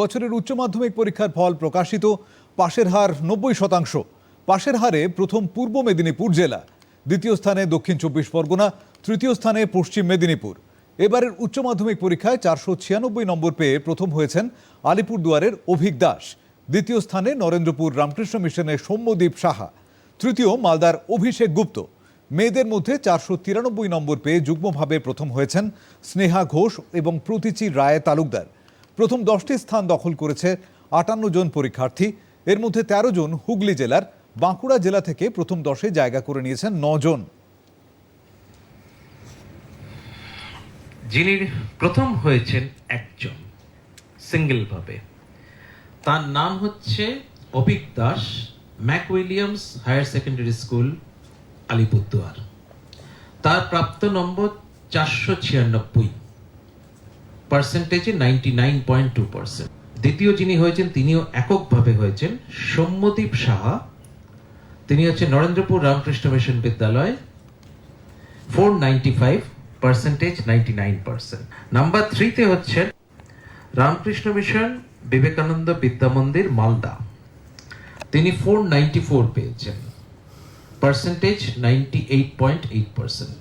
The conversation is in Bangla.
বছরের উচ্চ মাধ্যমিক পরীক্ষার ফল প্রকাশিত, পাশের হার নব্বই শতাংশ। পাশের হারে প্রথম পূর্ব মেদিনীপুর জেলা। দ্বিতীয় স্থানে দক্ষিণ চব্বিশ পরগনা, তৃতীয় স্থানে পশ্চিম মেদিনীপুর। এবারের উচ্চ মাধ্যমিক পরীক্ষায় চারশো ছিয়ানব্বই নম্বর পেয়ে প্রথম হয়েছেন আলিপুরদুয়ারের অভিক দাস। দ্বিতীয় স্থানে নরেন্দ্রপুর রামকৃষ্ণ মিশনের সৌম্যদীপ সাহা। তৃতীয় মালদার অভিষেক গুপ্ত। মেয়েদের মধ্যে চারশো তিরানব্বই নম্বর পেয়ে যুগ্মভাবে প্রথম হয়েছেন স্নেহা ঘোষ এবং প্রতীচি রায় তালুকদার। প্রথম দশটি স্থান দখল করেছে আটান্ন জন পরীক্ষার্থী। এর মধ্যে ১৩ জন হুগলি জেলার। বাঁকুড়া জেলা থেকে প্রথম দশে জায়গা করে নিয়েছেন জন। যিনি প্রথম হয়েছেন একজন, সিঙ্গেলভাবে। তার নাম হচ্ছে Abhik Das Mac Williams higher secondary school, Alipurduar. তার প্রাপ্ত নম্বর চারশো ছিয়ানব্বই। পার্সেন্টেজে ninety nine point two percent দ্বিতীয় যিনি হয়েছেন, তিনিও এককভাবে হয়েছেন সৌম্যদীপ সাহা। তিনি হচ্ছে Narendrapur Ramakrishna mission Vidyalaya. Four ninety five percentage ninety nine percent number থ্রিতে হচ্ছেন রামকৃষ্ণ মিশন, বিবেকানন্দ বিদ্যা মন্দির, মালদা। তিনি ফোর নাইনটি ফোর পেয়েছেন। Percentage ninety eight point eight percent